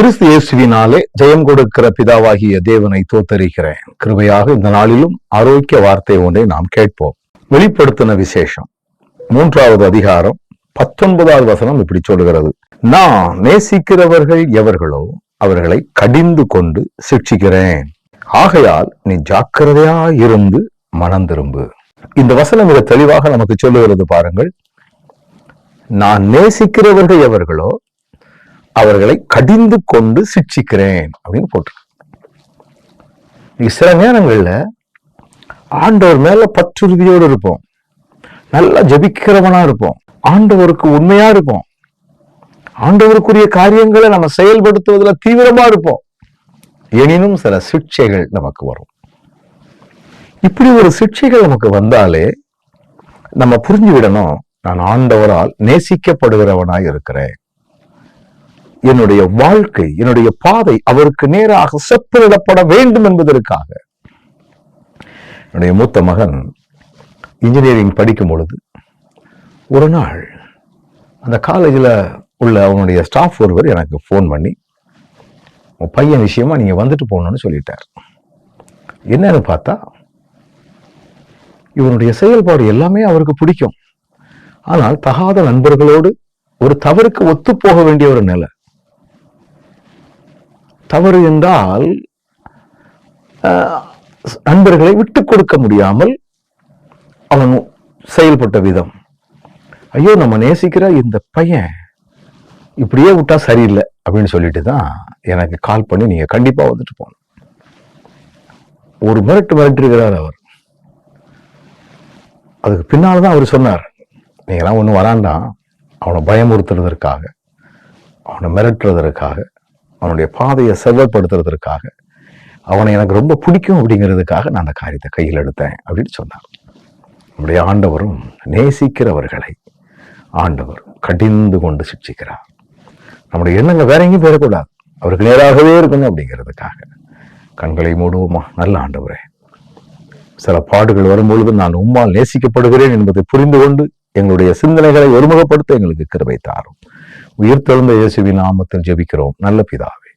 கிறிஸ்து இயேசுவினாலே ஜெயம் கொடுக்கிற பிதாவாகிய தேவனை தோத்தரிக்கிறேன். கிருபையாக இந்த நாளிலும் ஆரோக்கிய வார்த்தை ஒன்றை நாம் கேட்போம். வெளிப்படுத்தின விசேஷம். மூன்றாவது அதிகாரம் பத்தொன்பதாவது வசனம் இப்படி சொல்கிறது நான் நேசிக்கிறவர்கள் எவர்களோ அவர்களை கடிந்து கொண்டு சிக்ஷிக்கிறேன். ஆகையால் நீ ஜாக்கிரதையா இருந்து மனம் திரும்பு. இந்த வசனம் மிக தெளிவாக நமக்கு சொல்லுகிறது பாருங்கள். நான் நேசிக்கிறவர்கள் எவர்களோ அவர்களை கடிந்து கொண்டு சிக்ஷிக்கிறேன் அப்படின்னு போட்டிருக்கு சில நேரங்கள்ல ஆண்டவர் மேல பற்றுறுதியோடு இருப்போம். நல்லா ஜெபிக்கிறவனா இருப்போம். ஆண்டவருக்கு உண்மையா இருப்போம். ஆண்டவருக்குரிய காரியங்களை நம்ம செயல்படுத்துவதில் தீவிரமா இருப்போம். எனினும் சில சிக்ஷைகள் நமக்கு வரும். இப்படி ஒரு சிக்ஷைகள் நமக்கு வந்தாலே நம்ம புரிஞ்சு விடணும் நான் ஆண்டவரால் நேசிக்கப்படுகிறவனாய் இருக்கிறேன். என்னுடைய வாழ்க்கை என்னுடைய பாதை அவருக்கு நேராக செப்பனிடப்பட வேண்டும் என்பதற்காக. என்னுடைய மூத்த மகன் இன்ஜினியரிங் படிக்கும் பொழுது ஒரு நாள் அந்த காலேஜில் உள்ள அவனுடைய ஸ்டாஃப் ஒருவர் எனக்கு ஃபோன் பண்ணி உன் பையன் விஷயமா நீங்கள் வந்துட்டு போகணும்னு சொல்லிட்டார். என்னன்னு பார்த்தா இவனுடைய செயல்பாடு எல்லாமே அவருக்கு பிடிக்கும். ஆனால் தகாத நண்பர்களோடு ஒரு தவறுக்கு ஒத்து போக வேண்டிய ஒரு நிலை. தவறு என்றால் நண்பர்களை விட்டு கொடுக்க முடியாமல் அவன் செயல்பட்ட விதம். ஐயோ நம்ம நேசிக்கிற இந்த பையன் இப்படியே விட்டா சரியில்லை அப்படின்னு சொல்லிட்டு தான் எனக்கு கால் பண்ணி நீங்க கண்டிப்பா வந்துட்டு போகணும். ஒரு மிரட்டு மிரட்டிருக்கிறார் அவர். அதுக்கு பின்னால் தான் அவர் சொன்னார் நீங்களாம் ஒன்றும் வராண்டாம். அவனை பயமுறுத்துறதற்காக அவனை மிரட்டுறதற்காக அவனுடைய பாதையை செவ்வப்படுத்துறதுக்காக அவனை எனக்கு ரொம்ப பிடிக்கும் அப்படிங்கிறதுக்காக நான் அந்த காரியத்தை கையில் எடுத்தேன் அப்படின்னு சொன்னார். நம்முடைய ஆண்டவரும் நேசிக்கிறவர்களை ஆண்டவர் கடிந்து கொண்டு சிக்ஷிக்கிறார். நம்முடைய எண்ணங்கள் வேற எங்கேயும் பெறக்கூடாது அவருக்கு நேராகவே இருக்கணும் அப்படிங்கிறதுக்காக. கண்களை மூடுவோமா? நல்ல ஆண்டவரே. சில பாடுகள் வரும்பொழுது நான் உம்மால் நேசிக்கப்படுகிறேன் என்பதை புரிந்து கொண்டு எங்களுடைய சிந்தனைகளை ஒருமுகப்படுத்த எங்களுக்கு கிருபை தாரும். உயிர் தெழுந்த இயேசுவின் நாமத்தில் ஜெபிக்கிறோம். நல்ல பிதாவே.